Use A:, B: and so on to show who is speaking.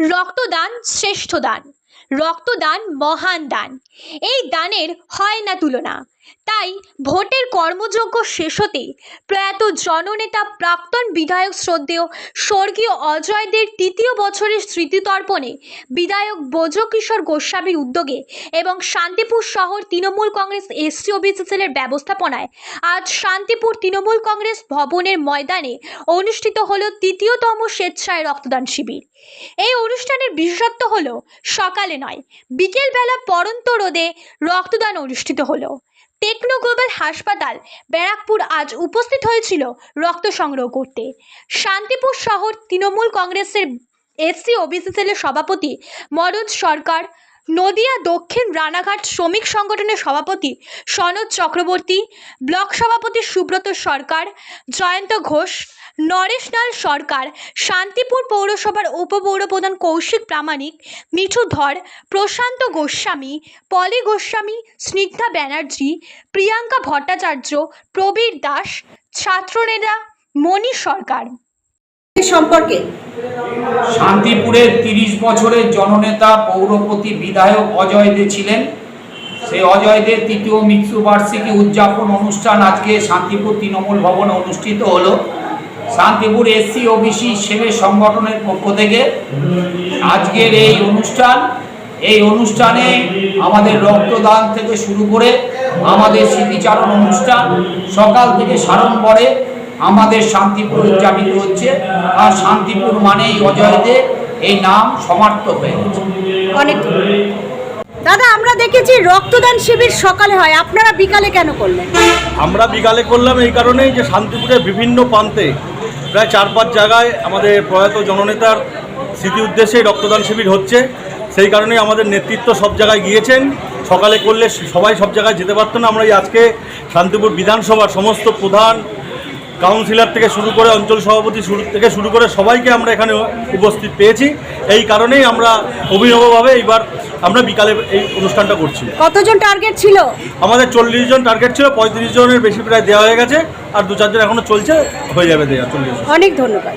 A: রক্তদান শ্রেষ্ঠ দান রক্তদান মহান দান। এই দানের হয় না তুলনা। তাই ভোটের কর্মযজ্ঞ শেষ হতে প্রয়াত জননেতা প্রাক্তন বিধায়ক শ্রদ্ধেয় স্বর্গীয় অজয়দের তৃতীয় বছরের স্মৃতিতর্পণে বিধায়ক ব্রজকিশোর গোস্বামীর উদ্যোগে এবং শান্তিপুর শহর তৃণমূল কংগ্রেস এসসি সেলের ব্যবস্থাপনায় আজ শান্তিপুর তৃণমূল কংগ্রেস ভবনের ময়দানে অনুষ্ঠিত হল তৃতীয়তম স্বেচ্ছায় রক্তদান শিবির। এই অনুষ্ঠানের বিশেষত্ব হল সকালে নয়, বিকেলবেলা পরন্ত রোদে রক্তদান অনুষ্ঠিত হলো। টেকনো গ্লোবাল হাসপাতাল ব্যারাকপুর আজ উপস্থিত হয়েছিল রক্ত সংগ্রহ করতে। শান্তিপুর শহর তৃণমূল কংগ্রেসের এসসি ওবিসি সেলের সভাপতি মনোজ সরকার, নদিয়া দক্ষিণ রানাঘাট শ্রমিক সংগঠনের সভাপতি সনদ চক্রবর্তী, ব্লক সভাপতি সুব্রত সরকার, জয়ন্ত ঘোষ নরেশলাল সরকার শান্তিপুর পৌরসভার উপপৌরপ্রধান কৌশিক প্রামাণিক মিঠু ধর প্রশান্ত গোস্বামী পলি গোস্বামী স্নিগ্ধা ব্যানার্জি প্রিয়াঙ্কা ভট্টাচার্য প্রবীর দাস ছাত্রনেতা মণি সরকার।
B: সম্পর্কে
C: শান্তিপুরের তিরিশ বছরের জননেতা পৌরপতি বিধায়ক অজয় দে ছিলেন। সেই অজয় দে তৃতীয় মৃত্যুবার্ষিকী উদযাপন অনুষ্ঠান আজকে শান্তিপুর তৃণমূল ভবনে অনুষ্ঠিত হলো। শান্তিপুর এসসি ওবিসি সেলে সংগঠনের পক্ষ থেকে আজকের এই অনুষ্ঠান এই অনুষ্ঠানে আমাদের রক্তদান থেকে শুরু করে আমাদের স্মৃতিচারণ অনুষ্ঠান সকাল থেকে সাড়ম্বরে আমাদের শান্তিপুর উদযাপিত হচ্ছে। আর শান্তিপুর মানেই অজয় দে এই নাম সমার্থক হয়ে গেছে।
B: অনেক দাদা আমরা দেখেছি রক্তদান শিবির সকালে হয়। আপনারা বিকালে কেন করলেন?
D: আমরা বিকালে করলাম এই কারণেই যে শান্তিপুরের বিভিন্ন প্রান্তে প্রায় চার পাঁচ জায়গায় আমাদের প্রয়াত জননেতার স্মৃতি উদ্দেশ্যে রক্তদান শিবির হচ্ছে। সেই কারণেই আমাদের নেতৃত্ব সব জায়গায় গিয়েছেন। সকালে করলে সবাই সব জায়গায় যেতে পারতো না। আমরা এই আজকে শান্তিপুর বিধানসভার সমস্ত প্রধান কাউন্সিলর থেকে শুরু করে অঞ্চল সভাপতি শুরু থেকে শুরু করে সবাইকে আমরা এখানে উপস্থিত পেয়েছি। এই কারণেই আমরা অভিনবভাবে এইবার আমরা বিকালে এই অনুষ্ঠানটা করছি।
B: কতজন টার্গেট ছিল?
D: আমাদের চল্লিশ জন টার্গেট ছিল পঁয়ত্রিশ জনের বেশি প্রায় দেওয়া হয়ে গেছে আর দু চারজন এখনও চলছে হয়ে যাবে দেওয়া চল্লিশ জন।
B: অনেক ধন্যবাদ।